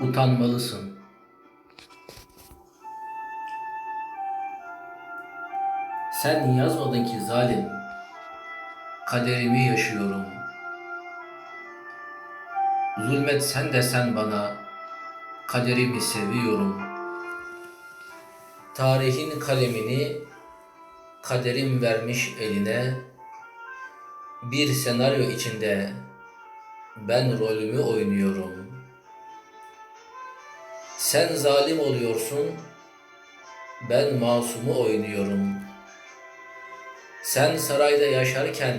Utanmalısın. Sen yazmadın ki zalim. Kaderimi yaşıyorum. Zulmet sen de sen bana. Kaderimi seviyorum. Tarihin kalemini kaderim vermiş eline. Bir senaryo içinde ben rolümü oynuyorum. Sen zalim oluyorsun, ben masumu oynuyorum. Sen sarayda yaşarken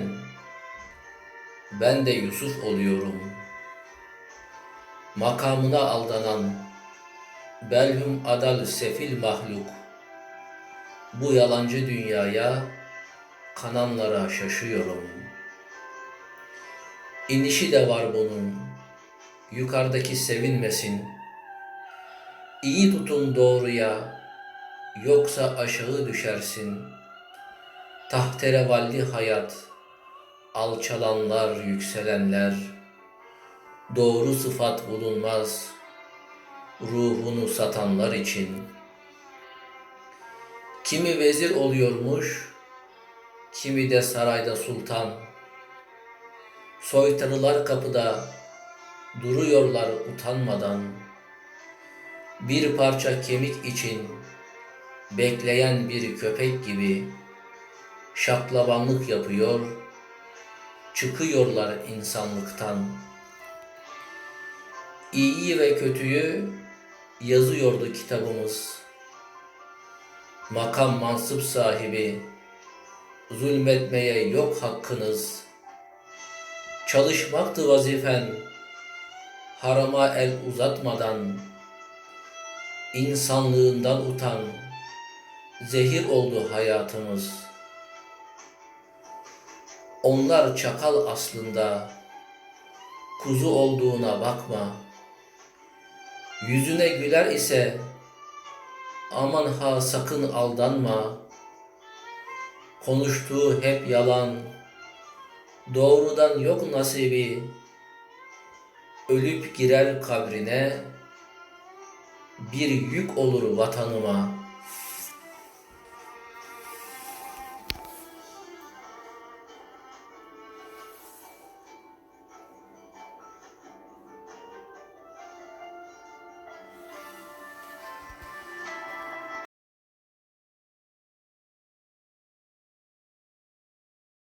ben de Yusuf oluyorum. Makamına aldanan belhum adal sefil mahluk. Bu yalancı dünyaya kananlara şaşıyorum. İnişi de var bunun. Yukarıdaki sevinmesin. İyi tutun doğruya, yoksa aşağı düşersin. Tahterevalli hayat, alçalanlar, yükselenler. Doğru sıfat bulunmaz, ruhunu satanlar için. Kimi vezir oluyormuş, kimi de sarayda sultan. Soytarılar kapıda, duruyorlar utanmadan. Bir parça kemik için bekleyen bir köpek gibi şaklabanlık yapıyor, çıkıyorlar insanlıktan. İyiyi ve kötüyü yazıyordu kitabımız. Makam mansıp sahibi, zulmetmeye yok hakkınız. Çalışmaktı vazifen, harama el uzatmadan, insanlığından utan, zehir oldu hayatımız. Onlar çakal aslında, kuzu olduğuna bakma. Yüzüne güler ise, aman ha sakın aldanma. Konuştuğu hep yalan, doğrudan yok nasibi. Ölüp girer kabrine, bir yük olur vatanıma.''